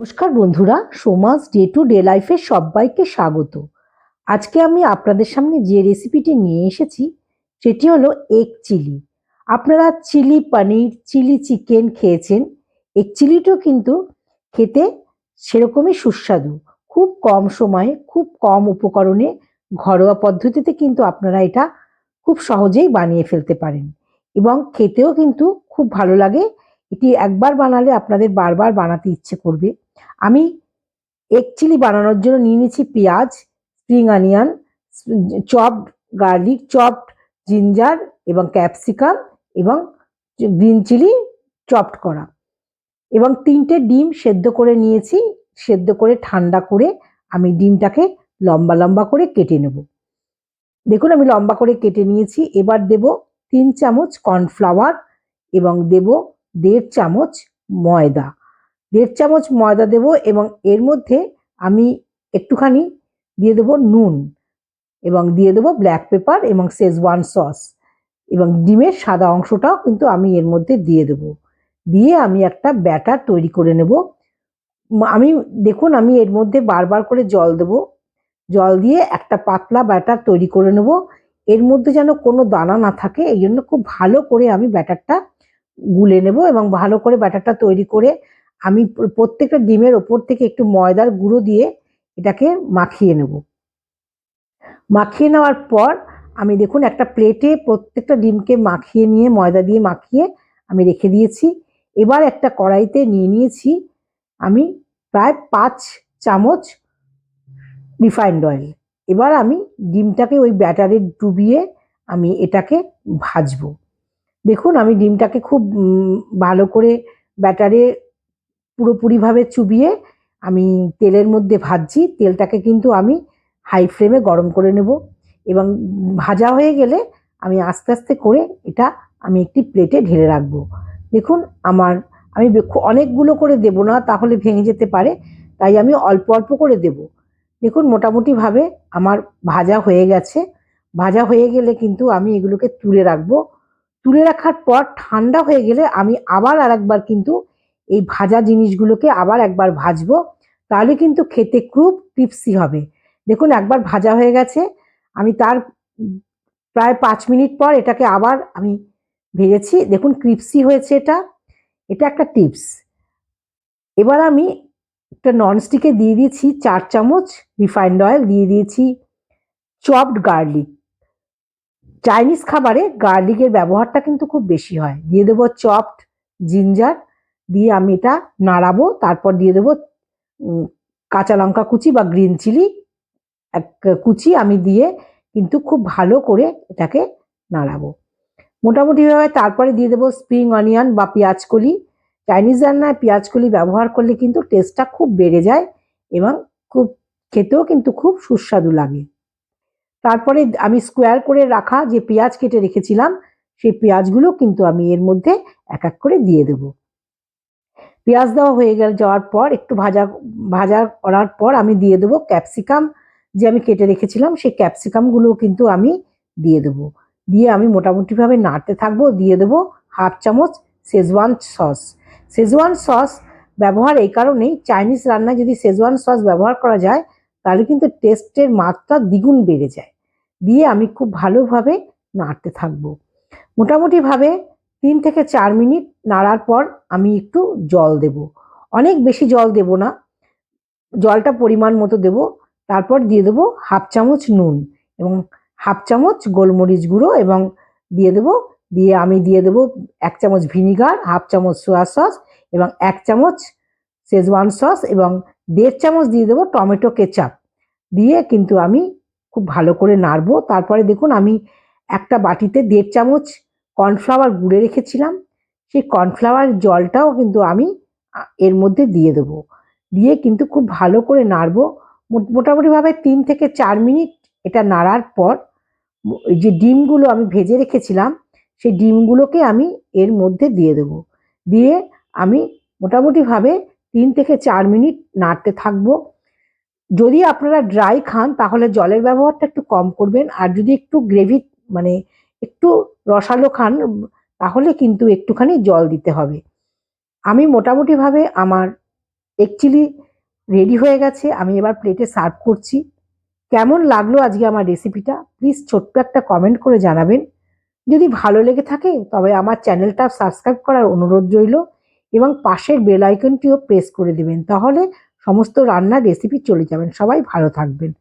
নমস্কার বন্ধুরা, Soma's day to day লাইফে সবাইকে স্বাগত। আজকে আমি আপনাদের সামনে যে রেসিপিটি নিয়ে এসেছি, সেটি হলো এগ চিলি। আপনারা চিলি পনির, চিলি চিকেন খেয়েছেন। এগ চিলিটাও কিন্তু খেতে সেরকমই সুস্বাদু। খুব কম সময়ে, খুব কম উপকরণে, ঘরোয়া পদ্ধতিতে কিন্তু আপনারা এটা খুব সহজেই বানিয়ে ফেলতে পারেন। এবং খেতেও কিন্তু খুব ভালো লাগে এটি একবার বানালে আপনাদের বারবার বানাতে ইচ্ছে করবে। আমি এক চিলি বানানোর জন্য নিয়ে নিয়েছি পেঁয়াজ spring onion chopped garlic chopped ginger এবং ক্যাপসিকাম এবং গ্রিন চিলি চপড করা। এবং তিনটে ডিম সেদ্ধ করে নিয়েছি, সেদ্ধ করে ঠান্ডা করে আমি ডিমটাকে লম্বা লম্বা করে কেটে নেব। দেখুন আমি লম্বা করে কেটে নিয়েছি, এবার দেব তিন চামচ কর্নফ্লাওয়ার এবং দেব দেড় চামচ ময়দা। দেড় চামচ ময়দা দেব এবং এর মধ্যে আমি একটুখানি দিয়ে দেবো নুন এবং দিয়ে দেবো ব্ল্যাক পেপার এবং শেজওয়ান সস এবং ডিমের সাদা অংশটাও কিন্তু আমি এর মধ্যে দিয়ে দেব। দিয়ে আমি একটা ব্যাটার তৈরি করে নেব। আমি, দেখুন, আমি এর মধ্যে বারবার করে জল দেব। জল দিয়ে একটা পাতলা ব্যাটার তৈরি করে নেব। এর মধ্যে যেন কোনো দানা না থাকে এই জন্য খুব ভালো করে আমি ব্যাটারটা গুলে নেব এবং ভালো করে ব্যাটারটা তৈরি করে আমি প্রত্যেকটা ডিমের ওপর থেকে একটু ময়দার গুঁড়ো দিয়ে এটাকে মাখিয়ে নেব। মাখিয়ে নেওয়ার পর আমি দেখুন একটা প্লেটে প্রত্যেকটা ডিমকে মাখিয়ে নিয়ে, ময়দা দিয়ে মাখিয়ে আমি রেখে দিয়েছি। এবার একটা কড়াইতে নিয়ে নিয়েছি আমি প্রায় পাঁচ চামচ রিফাইন্ড অয়েল। এবার আমি ডিমটাকে ওই ব্যাটারে ডুবিয়ে আমি এটাকে ভাজবো। দেখুন, আমি ডিমটাকে খুব ভালো করে ব্যাটারে পুরোপুরিভাবে চুবিয়ে আমি তেলের মধ্যে ভাজছি। তেলটাকে কিন্তু আমি হাই ফ্লেমে গরম করে নেব এবং ভাজা হয়ে গেলে আমি আস্তে আস্তে করে এটা আমি একটি প্লেটে ঢেলে রাখব। দেখুন, আমার, আমি অনেকগুলো করে দেব না, তাহলে ভেঙে যেতে পারে, তাই আমি অল্প অল্প করে দেব। দেখুন, মোটামুটিভাবে আমার ভাজা হয়ে গেছে। ভাজা হয়ে গেলে কিন্তু আমি এগুলোকে তুলে রাখব তুলে রাখার পর ঠান্ডা হয়ে গেলে আমি আবার আরেকবার কিন্তু এই ভাজা জিনিসগুলোকে আবার একবার ভাজবো। তাহলে কিন্তু খেতে খুব ক্রিপসি হবে। দেখুন, একবার ভাজা হয়ে গেছে। আমি তার প্রায় পাঁচ মিনিট পর এটাকে আবার আমি ভেজেছি। দেখুন ক্রিপসি হয়েছে এটা। এটা একটা টিপস। এবার আমি একটা ননস্টিকে দিয়ে দিয়েছি চার চামচ রিফাইন্ড অয়েল, দিয়ে দিয়েছি চপড গার্লিক। চাইনিজ খাবারে গার্লিকের ব্যবহারটা কিন্তু খুব বেশি হয়। দিয়ে দেবো চপড জিঞ্জার দিয়ে আমি এটা নাড়াবো, তারপর দিয়ে দেবো কাঁচা লঙ্কা কুচি বা গ্রিন চিলি এক কুচি আমি দিয়ে কিন্তু খুব ভালো করে এটাকে নাড়াবো। মোটামুটিভাবে তারপরে দিয়ে দেবো স্প্রিং অনিয়ন বা পেঁয়াজকলি চাইনিজ রান্নায় পেঁয়াজকলি ব্যবহার করলে কিন্তু টেস্টটা খুব বেড়ে যায় এবং খুব, খেতেও কিন্তু খুব সুস্বাদু লাগে। তারপরে আমি স্কোয়ার করে রাখা যে পেঁয়াজ কেটে রেখেছিলাম, সেই পেঁয়াজগুলো কিন্তু আমি এর মধ্যে এক এক করে দিয়ে দেব। পেঁয়াজ দেওয়া হয়ে গেল, যাওয়ার পর একটু ভাজা ভাজা করার পর আমি দিয়ে দেবো ক্যাপসিকাম যে আমি কেটে রেখেছিলাম, সেই ক্যাপসিকামগুলো কিন্তু আমি দিয়ে দেবো। দিয়ে আমি মোটামুটিভাবে নাড়তে থাকব, দিয়ে দেবো হাফ চামচ শেজওয়ান সস শেজওয়ান সস ব্যবহার এই কারণেই চাইনিজ রান্নায় যদি শেজওয়ান সস ব্যবহার করা যায়, তাহলে কিন্তু টেস্টের মাত্রা দ্বিগুণ বেড়ে যায়। দিয়ে আমি খুব ভালোভাবে নাড়তে থাকব। মোটামুটিভাবে তিন থেকে চার মিনিট নাড়ার পর আমি একটু জল দেব। অনেক বেশি জল দেব না, জলটা পরিমাণ মতো দেব। তারপর দিয়ে দেবো হাফ চামচ নুন এবং হাফ চামচ গোলমরিচ গুঁড়ো এবং দিয়ে দেবো, দিয়ে আমি দিয়ে দেবো এক চামচ ভিনিগার, হাফ চামচ সোয়া সস এবং এক চামচ শেজওয়ান সস এবং দেড় চামচ দিয়ে দেবো টমেটো কেচাপ। দিয়ে কিন্তু আমি খুব ভালো করে নাড়বো। তারপরে দেখুন আমি একটা বাটিতে দেড় চামচ কর্নফ্লাওয়ার গুঁড়ে রেখেছিলাম। সেই কর্নফ্লাওয়ার জলটাও কিন্তু আমি এর মধ্যে দিয়ে দেবো। দিয়ে কিন্তু খুব ভালো করে নাড়বো। মোট- মোটামুটিভাবে তিন থেকে চার মিনিট এটা নাড়ার পর যে ডিমগুলো আমি ভেজে রেখেছিলাম, সেই ডিমগুলোকে আমি এর মধ্যে দিয়ে দেবো। দিয়ে আমি মোটামুটিভাবে তিন থেকে চার মিনিট নাড়তে থাকব। যদি আপনারা ড্রাই খান, তাহলে জলের ব্যবহারটা একটু কম করবেন। আর যদি একটু গ্রেভি মানে একটু রসালো খান, তাহলে কিন্তু একটুখানি জল দিতে হবে। আমি মোটামুটিভাবে আমার চিলি রেডি হয়ে গেছে। আমি এবার প্লেটে সার্ভ করছি। কেমন লাগল আজকে আমার রেসিপিটা প্লিজ ছোট্ট একটা কমেন্ট করে জানাবেন। যদি ভালো লেগে থাকে, তবে আমার চ্যানেলটা সাবস্ক্রাইব করার অনুরোধ রইল এবং পাশের বেল আইকনটিও প্রেস করে দেবেন। তাহলে সমস্ত রান্নার রেসিপি চলে যাবেন। সবাই ভালো থাকবেন।